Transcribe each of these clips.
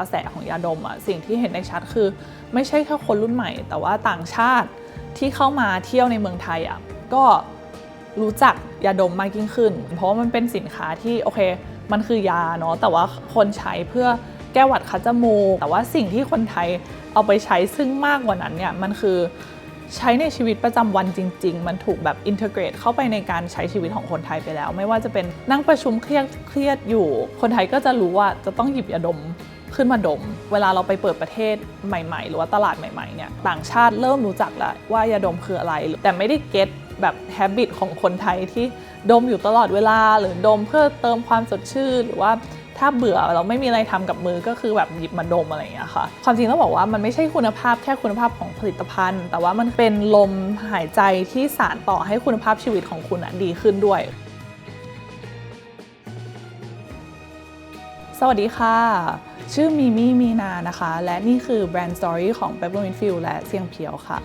กระแสของยาดมอะสิ่งที่เห็นได้ชัดคือ ไม่ใช่แค่คนรุ่นใหม่ แต่ว่าต่างชาติที่เข้ามาเที่ยวในเมืองไทยอะก็รู้จักยาดมมากยิ่งขึ้น เพราะว่ามันเป็นสินค้าที่โอเค มันคือยาเนาะแต่ว่าคนใช้เพื่อแก้หวัดคัดจมูกแต่ว่าสิ่งที่คนไทยเอาไปใช้ซึ่งมากกว่านั้นเนี่ยมันคือใช้ในชีวิตประจำวันจริง ๆ มันถูกแบบอินเทอร์เกรตเข้าไปในการใช้ชีวิตของคนไทยไปแล้ว ไม่ว่าจะเป็นนั่งประชุมเครียดเครียดอยู่ คนไทยก็จะรู้ว่าจะต้องหยิบยาดม ขึ้นมาดม เวลาเราไปเปิดประเทศใหม่ ๆ หรือว่าตลาดใหม่ๆเนี่ยต่างชาติเริ่มรู้จักแล้วว่ายาดมคืออะไร แต่ไม่ได้เก็ตแบบแฮบิตของคนไทยที่ดมอยู่ตลอดเวลา หรือดมเพื่อเติมความสดชื่นหรือว่าถ้าเบื่อเราไม่มีอะไรทำกับมือก็คือแบบหยิบมาดมอะไรอย่างเงี้ยค่ะ ความจริงต้องบอกว่ามันไม่ใช่คุณภาพแค่คุณภาพของผลิตภัณฑ์ แต่ว่ามันเป็นลมหายใจที่สานต่อให้คุณภาพชีวิตของคุณดีขึ้นด้วย สวัสดีค่ะ ชื่อมิมี่มีนานะคะ และนี่คือแบรนด์สตอรี่ของ Peppermint Fill และเซียงเพียวค่ะ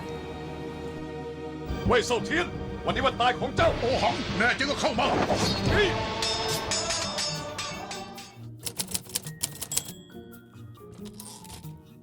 เว่ยเซาเทียนวันนี้วันตายของเจ้าโอหัง แน่จริงก็เข้ามาเฮ้ย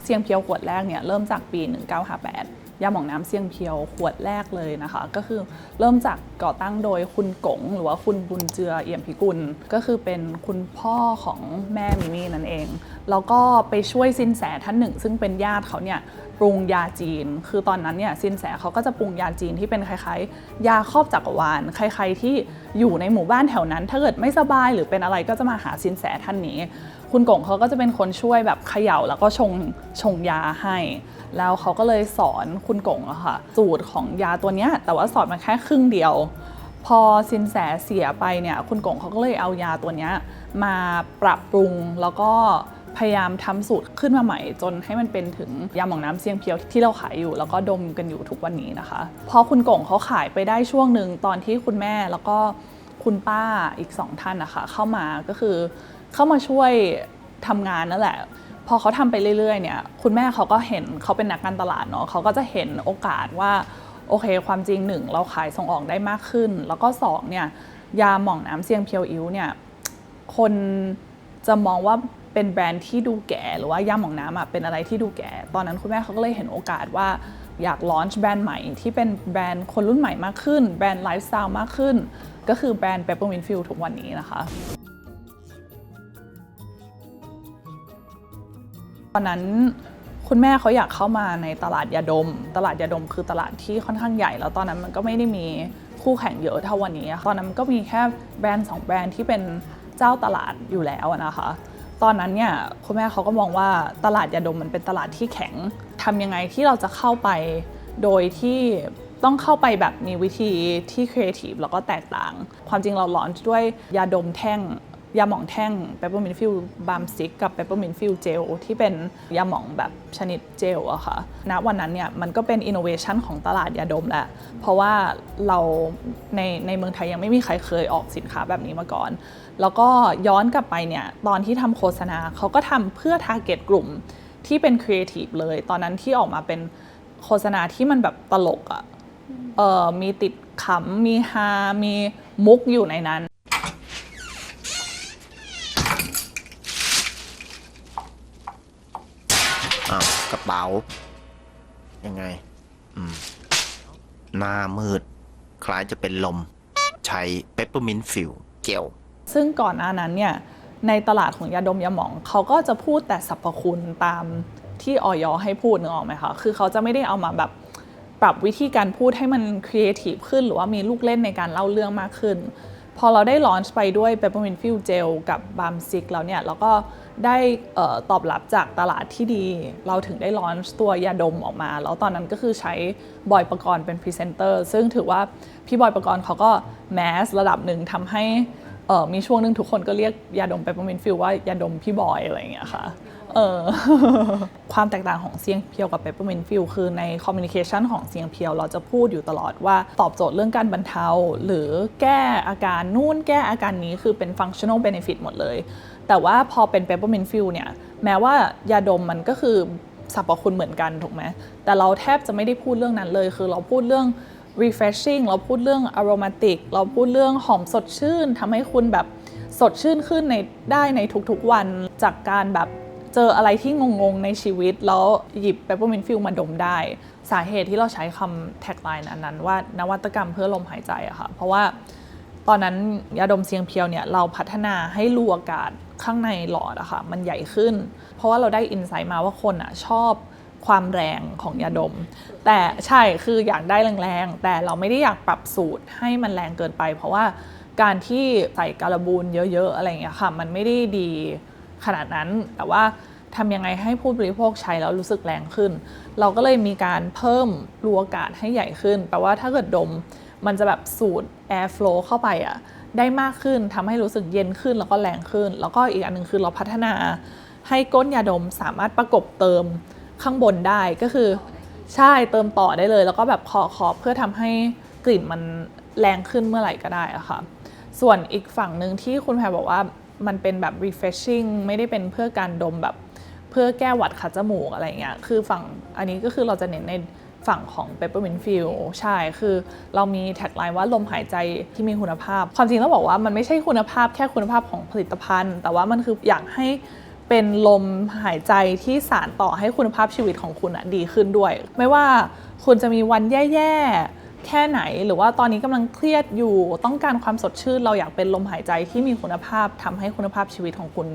เซียงเพียวขวดแรกเนี่ยเริ่มจากปี 1958ยาหมองน้ำเซียงเพียวขวดแรกเลยนะคะ ก็คือเริ่มจากก่อตั้งโดยคุณกงหรือว่าคุณบุญเจือเอี่ยมพิกุล ก็คือเป็นคุณพ่อของแม่มิมี่นั่นเอง แล้วก็ไปช่วยสินแสท่านหนึ่ง ซึ่งเป็นญาติเขาเนี่ยปรุงยาจีน คือตอนนั้นเนี่ยสินแสเขาก็จะปรุงยาจีนที่เป็นคล้ายๆ ยาครอบจักรวาล ใครๆที่อยู่ในหมู่บ้านแถวนั้น ถ้าเกิดไม่สบายหรือเป็นอะไรก็จะมาหาสินแสท่านนี้ คุณกงเขาก็จะเป็นคนช่วยแบบเขย่าแล้วก็ชงชงยาให้ แล้วเขาก็เลยสอนคุณกงอะค่ะสูตรของยาตัวเนี้ยแต่ว่าสอนมาแค่ครึ่งเดียว พอสินแสเสียไปเนี่ยคุณกงเขาก็เลยเอายาตัวเนี้ยมาปรับปรุงแล้วก็ พยายามทำสูตรขึ้นมาใหม่ จนให้มันเป็นถึงยาหม่องน้ำเสียงเพียวที่เราขายอยู่ แล้วก็ดมกันอยู่ทุกวันนี้นะคะ พอคุณก่งเขาขายไปได้ช่วงหนึ่งตอนที่คุณแม่แล้วก็คุณป้าอีกสองท่านนะคะเข้ามาก็คือเข้ามาช่วยทำงานนั่นแหละ พอเขาทำไปเรื่อยๆเนี่ยคุณแม่เขาก็เห็นเขาเป็นนักการตลาดเนาะเขาก็จะเห็นโอกาสว่าโอเค ความจริงหนึ่งเราขายส่งออกได้มากขึ้น แล้วก็สองเนี่ยยาหม่องน้ำเซียงเพียวอิ้วเนี่ยคนจะมองว่า เป็นแบรนด์ที่ดูแก่หรือว่าย่าหมองน้ำอะเป็นอะไรที่ดูแก่ ตอนนั้นคุณแม่เขาก็เลยเห็นโอกาสว่าอยากลอนช์แบรนด์ใหม่ที่เป็นแบรนด์คนรุ่นใหม่มากขึ้น แบรนด์ไลฟ์สไตล์มากขึ้น ก็คือแบรนด์ Peppermint Fill ทุกวันนี้นะคะตอนนั้นคุณแม่เขาอยากเข้ามาในตลาดยาดม ตลาดยาดมคือตลาดที่ค่อนข้างใหญ่ แล้วตอนนั้นมันก็ไม่ได้มีคู่แข่งเยอะเท่าวันนี้ ตอนนั้นมันก็มีแค่แบรนด์สองแบรนด์ที่เป็นเจ้าตลาดอยู่แล้วนะคะ ตอนนั้นเนี่ยคุณแม่เขาก็มองว่าตลาดยาดมมันเป็นตลาดที่แข็งทำยังไงที่เราจะเข้าไปโดยที่ต้องเข้าไปแบบมีวิธีที่ครีเอทีฟแล้วก็แตกต่าง ความจริงเราลอนด้วยยาดมแท่ง ยาหมองแท่ง Peppermint Fill Balm Stick กับ Peppermint Fill Gel ที่เป็นยาหมองแบบชนิดเจลอะค่ะณวันนั้นเนี่ยมันก็เป็น innovation ของตลาดยาดมแหละ เพราะว่าเราในในเมืองไทยยังไม่มีใครเคยออกสินค้าแบบนี้มาก่อน แล้วก็ย้อนกลับไปเนี่ยตอนที่ทำโฆษณาเขาก็ทำเพื่อ target กลุ่มที่เป็น creative เลย ตอนนั้นที่ออกมาเป็นโฆษณาที่มันแบบตลกอะเออมีติดขำมีฮา มีมุกอยู่ในนั้น อ้าวกระ เป๋า ยังไง อืม หน้ามืด คล้ายจะเป็นลม ใช้เปปเปอร์มินต์ฟิลเจลซึ่งก่อนหน้านั้นเนี่ย ในตลาดของยาดมยาหมอง เขาก็จะพูดแต่สรรพคุณตามที่ออยอให้พูดนึกออกไหมคะ คือเขาจะไม่ได้เอามาแบบปรับวิธีการพูดให้มันครีเอทีฟขึ้น หรือว่ามีลูกเล่นในการเล่าเรื่องมากขึ้น พอเราได้ลอนช์ไปด้วย Peppermint Fill Gel กับ Balm Stick แล้วเนี่ยเราก็ได้ตอบรับจากตลาดที่ดี เราถึงได้ลอนช์ตัวยาดมออกมา แล้วตอนนั้นก็คือใช้บอยประกรณ์เป็นพรีเซนเตอร์ซึ่งถือว่าพี่บอยประกรณ์เขาก็แมสระดับหนึ่งทำให้มีช่วงหนึ่งทุกคนก็เรียกยาดมเปปเปอร์มินฟิลว่ายาดมพี่บอยอะไรอย่างเงี้ยค่ะ เออความแตกต่างของเสียงเพียวกับเปปเปอร์มินฟิลคือในคอมมิวนิเคชันของเสียงเพียวเราจะพูดอยู่ตลอดว่าตอบโจทย์เรื่องการบรรเทา หรือแก้อาการนู่นแก้อาการนี้คือเป็นฟังชั่น a ลเบนฟิตหมดเลย แต่ว่าพอเป็นเปปเปอร์มินฟิลเนี่ยแม้ว่ายาดมมันก็คือสรรพคุณเหมือนกันถูกไหมแต่เราแทบจะไม่ได้พูดเรื่องนั้นเลย คือเราพูดเรื่อง refreshing เราพูดเรื่อง aromatic เราพูดเรื่องหอมสดชื่นทำให้คุณแบบสดชื่นขึ้นในได้ในทุกๆวันจากการแบบ เจออะไรที่งงๆในชีวิต แล้วหยิบเปปเปอร์มินฟิลมาดมได้ สาเหตุที่เราใช้คำแท็กไลน์อันนั้นว่านวัตกรรมเพื่อลมหายใจอะค่ะ เพราะว่าตอนนั้นยาดมเสียงเพียวเนี่ยเราพัฒนาให้รูอากาศข้างในหลอดอะค่ะมันใหญ่ขึ้น เพราะว่าเราได้อินไซต์มาว่าคนอะชอบความแรงของยาดม แต่ใช่คืออยากได้แรงๆ แต่เราไม่ได้อยากปรับสูตรให้มันแรงเกินไป เพราะว่าการที่ใส่การบูนเยอะๆ อะไรอย่างเงี้ยค่ะ มันไม่ได้ดี ขนาดนั้น แต่ว่าทำยังไงให้ผู้บริโภคใช้แล้วรู้สึกแรงขึ้น เราก็เลยมีการเพิ่มรูอากาศให้ใหญ่ขึ้น แปลว่าถ้าเกิดดมมันจะแบบสูด air flow เข้าไปอะได้มากขึ้นทำให้รู้สึกเย็นขึ้นแล้วก็แรงขึ้น แล้วก็อีกอันหนึ่งคือเราพัฒนา ให้ก้นยาดมสามารถประกบเติมข้างบนได้ก็คือ ใช่เติมต่อได้เลย แล้วก็แบบขอขอบเพื่อทำให้กลิ่นมันแรงขึ้นเมื่อไหร่ก็ได้อะค่ะส่วนอีกฝั่งหนึ่งที่คุณแพรบอกว่า มันเป็นแบบ refreshing ไม่ได้เป็นเพื่อการดมแบบเพื่อแก้หวัดคัดจมูกอะไรเงี้ยคือฝั่งอันนี้ก็คือเราจะเน้นในฝั่งของ peppermint feel ใช่ คือเรามีแท็กไลน์ว่าลมหายใจที่มีคุณภาพ ความจริงต้องบอกว่ามันไม่ใช่คุณภาพแค่คุณภาพของผลิตภัณฑ์ แต่ว่ามันคืออยากให้เป็นลมหายใจที่สารต่อให้คุณภาพชีวิตของคุณดีขึ้นด้วย ไม่ว่าคุณจะมีวันแย่ๆ แค่ไหน หรือว่าตอนนี้กำลังเครียดอยู่ต้องการความสดชื่น เราอยากเป็นลมหายใจที่มีคุณภาพทำให้คุณภาพชีวิตของคุณ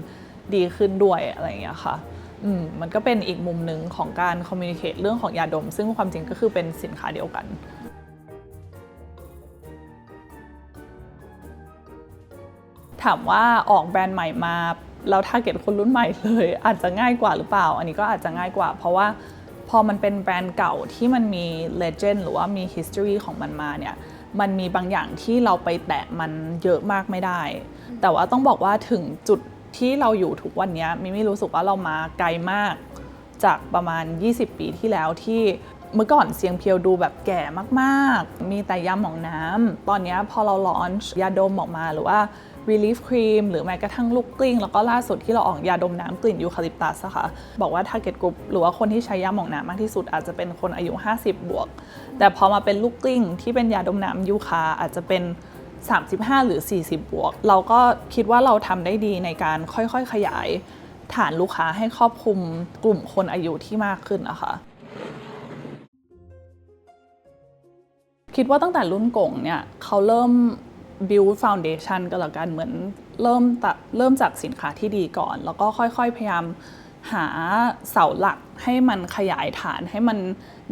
ดีขึ้นด้วยอะไรอย่างเงี้ยค่ะอืมมันก็เป็นอีกมุมหนึ่งของการคอมมิ n นิเค e เรื่องของยาดม ซึ่งความจริงก็คือเป็นสินค้าเดียวกันถามว่าออกแบรนด์ใหม่มาแล้วทาร์เก็ตคนรุ่นใหม่เลย อาจจะง่ายกว่าหรือเปล่า อันนี้ก็อาจจะง่ายกว่า เพราะว่า พอมันเป็นแบรนด์เก่าที่มันมี legend หรือว่ามี history ของมันมาเนี่ยมันมีบางอย่างที่เราไปแตะมันเยอะมากไม่ได้ แต่ว่าต้องบอกว่าถึงจุดที่เราอยู่ทุกวันนี้มิมี่รู้สึกว่าเรามาไกลมากจากประมาณ 20 ปีที่แล้วที่เมื่อก่อนเสียงเพียวดูแบบแก่มาก ๆ มีแต่ยาหมองน้ำ ตอนนี้พอเราลอนชยาดมออกมาหรือว่า relief cream หรือแม้กระทั่งลูกกลิ้ง แล้วก็ล่าสุดที่เราออกยาดมน้ำกลิ่นยูคาลิปตัสอะค่ะ บอกว่า target group หรือว่าคนที่ใช้ยาหมองน้ำมากที่สุดอาจจะเป็นคนอายุ 50 บวก แต่พอมาเป็นลูกกลิ้ง ที่เป็นยาดมน้ำยูคาอาจจะเป็น 35 หรือ 40 บวก เราก็คิดว่าเราทำได้ดีในการค่อยๆ ขยายฐานลูกค้าให้ครอบคลุมกลุ่มคนอายุที่มากขึ้นนะคะคิดว่าตั้งแต่รุ่นกงเนี่ยเขาเริ่ม build foundation ก็แล้วกันเหมือนเริ่มตเริ่มจากสินค้าที่ดีก่อน แล้วก็ค่อยๆ พยายามหาเสาหลักให้มันขยายฐานให้มัน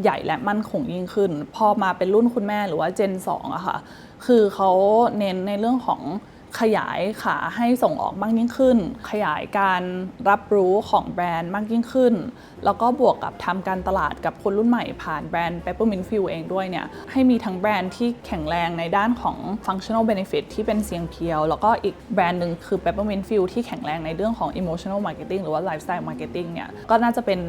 ใหญ่และมั่นคงยิ่งขึ้น พอมาเป็นรุ่นคุณแม่หรือว่า Gen 2อะค่ะ คือเขาเน้นในเรื่องของ ขยายขาให้ส่งออกมากยิ่งขึ้น ขยายการรับรู้ของแบรนด์มากยิ่งขึ้น แล้วก็บวกกับทำการตลาดกับคนรุ่นใหม่ผ่านแบรนด์ Peppermint Fuel เองด้วยเนี่ยให้มีทั้งแบรนด์ที่แข็งแรงในด้านของ functional benefit ที่เป็นเสียงเพียว แล้วก็อีกแบรนด์หนึ่งคือ Peppermint Fuel ที่แข็งแรงในเรื่องของ emotional marketing หรือว่า lifestyle marketing เนี่ยก็น่าจะเป็น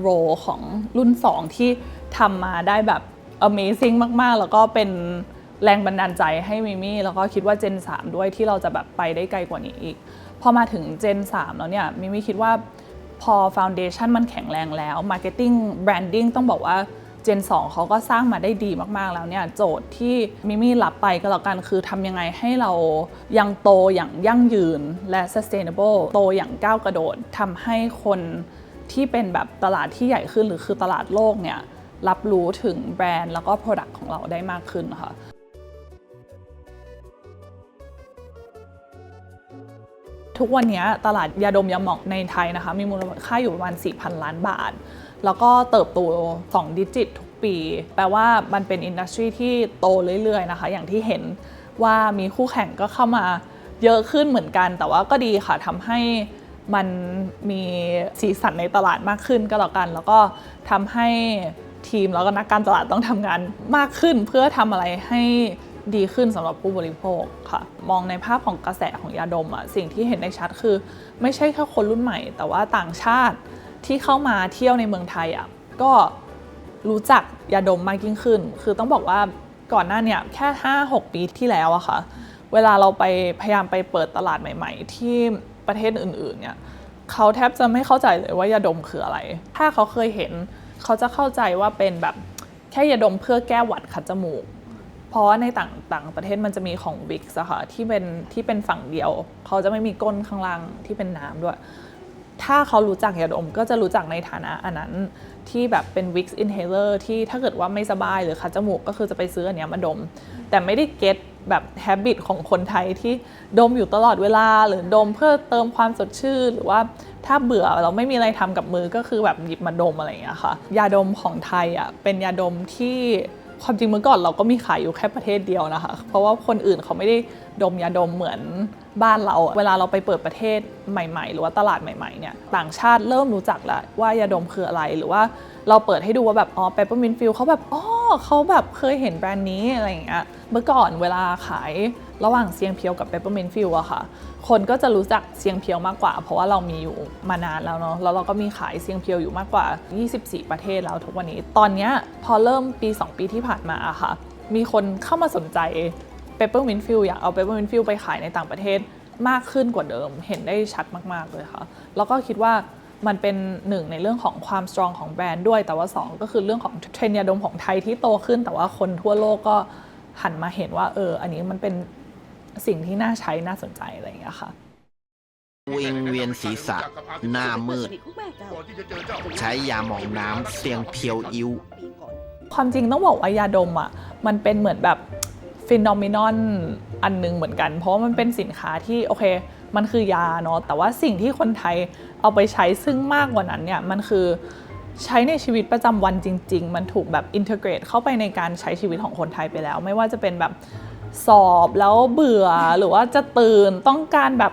โรของรุ่น 2 ที่ทำมาได้แบบ amazing มาก ๆ แล้วก็เป็น แรงบันดาลใจให้มิมี่แล้วก็คิดว่า Gen 3ด้วยที่เราจะแบบไปได้ไกลกว่านี้อีก พอมาถึง Gen 3แล้วเนี่ยมิมี่คิดว่าพอ Foundation มันแข็งแรงแล้ว Marketing Branding ต้องบอกว่า Gen 2เขาก็สร้างมาได้ดีมากๆแล้วเนี่ยโจทย์ที่มิมี่รับไปก็แล้วกันคือทำยังไงให้เรายังโตอย่างยั่งยืนและ sustainable โตอย่างก้าวกระโดดทำให้คนที่เป็นแบบตลาดที่ใหญ่ขึ้นหรือคือตลาดโลกเนี่ยรับรู้ถึงแบรนด์แล้วก็ Product ของเราได้มากขึ้นค่ะ ทุกวันนี้ตลาดยาดมยาหมองในไทยนะคะ มีมูลค่าอยู่ประมาณ 4,000 ล้านบาท แล้วก็เติบโต 2 ดิจิตทุกปี แปลว่ามันเป็นอินดัสทรีที่โตเรื่อยๆนะคะ อย่างที่เห็นว่ามีคู่แข่งก็เข้ามาเยอะขึ้นเหมือนกัน แต่ว่าก็ดีค่ะทำให้มันมีสีสันในตลาดมากขึ้นก็แล้วกัน แล้วก็ทำให้ทีมแล้วก็นักการตลาดต้องทำงานมากขึ้น เพื่อทำอะไรให้ ดีขึ้นสำหรับผู้บริโภคค่ะ มองในภาพของกระแสของยาดมอะสิ่งที่เห็นได้ชัดคือ ไม่ใช่แค่คนรุ่นใหม่ แต่ว่าต่างชาติที่เข้ามาเที่ยวในเมืองไทยอะก็รู้จักยาดมมากยิ่งขึ้น คือต้องบอกว่าก่อนหน้าเนี่ยแค่ 5-6 ปีที่แล้วอะค่ะ เวลาเราไปพยายามไปเปิดตลาดใหม่ ๆ ที่ประเทศอื่นๆเนี่ยเขาแทบจะไม่เข้าใจเลยว่ายาดมคืออะไร ถ้าเขาเคยเห็น เขาจะเข้าใจว่าเป็นแบบแค่ยาดมเพื่อแก้หวัดขัดจมูก เพราะว่าในต่างต่างประเทศมันจะมีของวิกส์ค่ะที่เป็นที่เป็นฝั่งเดียว เขาจะไม่มีก้นข้างล่างที่เป็นน้ำด้วย ถ้าเขารู้จักยาดมก็จะรู้จักในฐานะอันนั้นที่แบบเป็น Wix Inhaler ที่ถ้าเกิดว่าไม่สบายหรือคัดจมูกก็คือจะไปซื้ออันนี้มาดม แต่ไม่ได้เก็ตแบบ habit ของคนไทยที่ดมอยู่ตลอดเวลา หรือดมเพื่อเติมความสดชื่นหรือว่าถ้าเบื่อเราไม่มีอะไรทำกับมือก็คือแบบหยิบมาดมอะไรอย่างเงี้ยค่ะ ยาดมของไทยอะเป็นยาดมที่ ความจริงเมื่อก่อนเราก็มีขายอยู่แค่ประเทศเดียวนะคะ เพราะว่าคนอื่นเขาไม่ได้ดมยาดมเหมือนบ้านเราอะเวลาเราไปเปิดประเทศใหม่ ๆ หรือว่าตลาดใหม่ๆเนี่ยต่างชาติเริ่มรู้จักแล้วว่ายาดมคืออะไรหรือว่า เราเปิดให้ดูว่าแบบอ๋อ peppermint fill เขาแบบอ๋อเขาแบบเคยเห็นแบรนด์นี้อะไรอย่างเงี้ยเมื่อก่อนเวลาขายระหว่างเซียงเพียวกับ peppermint fill อะค่ะ คนก็จะรู้จักเซียงเพียวมากกว่า เพราะว่าเรามีอยู่มานานแล้วเนาะแล้วเราก็มีขายเซียงเพียวอยู่มากกว่า 24 ประเทศแล้วทุกวันนี้ตอนเนี้ยพอเริ่มปี 2 ปีที่ผ่านมาอะค่ะ มีคนเข้ามาสนใจ peppermint fill อยากเอา peppermint fill ไปขายในต่างประเทศมากขึ้นกว่าเดิม เห็นได้ชัดมาก ๆ เลยค่ะ แล้วก็คิดว่า มันเป็นหนึ่งในเรื่องของความสตรองของแบรนด์ด้วย แต่ว่า 2 ก็คือเรื่องของเทรนด์ยาดมของไทยที่โตขึ้น แต่ว่าคนทั่วโลกก็หันมาเห็นว่าเออ อันนี้มันเป็นสิ่งที่น่าใช้น่าสนใจอะไรอย่างเงี้ยค่ะวิงเวียนศีรษะ หน้ามืดก่อนที่จะเจอเจ้าใช้ยาหมองน้ำเสียงเพียวอิ้วความจริงต้องบอกว่ายาดมอะมันเป็นเหมือนแบบ ฟินโนมินอนอันหนึงเหมือนกัน เพราะมันเป็นสินค้าที่โอเค มันคือยาเนาะแต่ว่าสิ่งที่คนไทยเอาไปใช้ซึ่งมากกว่านั้นเนี่ยมันคือใช้ในชีวิตประจำวันจริง ๆ มันถูกแบบอินเทอร์เกรตเข้าไปในการใช้ชีวิตของคนไทยไปแล้ว ไม่ว่าจะเป็นแบบสอบแล้วเบื่อหรือว่าจะตื่นต้องการแบบ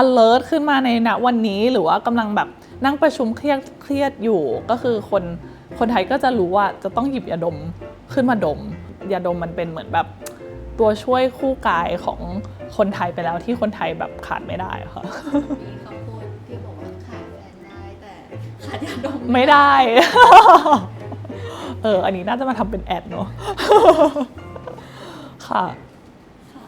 alert ขึ้นมาในณวันนี้หรือว่ากำลังแบบนั่งประชุมเครียดเครียดอยู่ก็คือคนคนไทยก็จะรู้ว่าจะต้องหยิบยาดมขึ้นมาดมยาดมมันเป็นเหมือนแบบ ตัวช่วยคู่กายของคนไทยไปแล้วที่คนไทยแบบขาดไม่ได้ค่ะ มีคำพูดที่บอกว่าขายแบรนด์ได้แต่ขายยาดมไม่ได้ เออ อันนี้น่าจะมาทำเป็นแอดเนอะค่ะ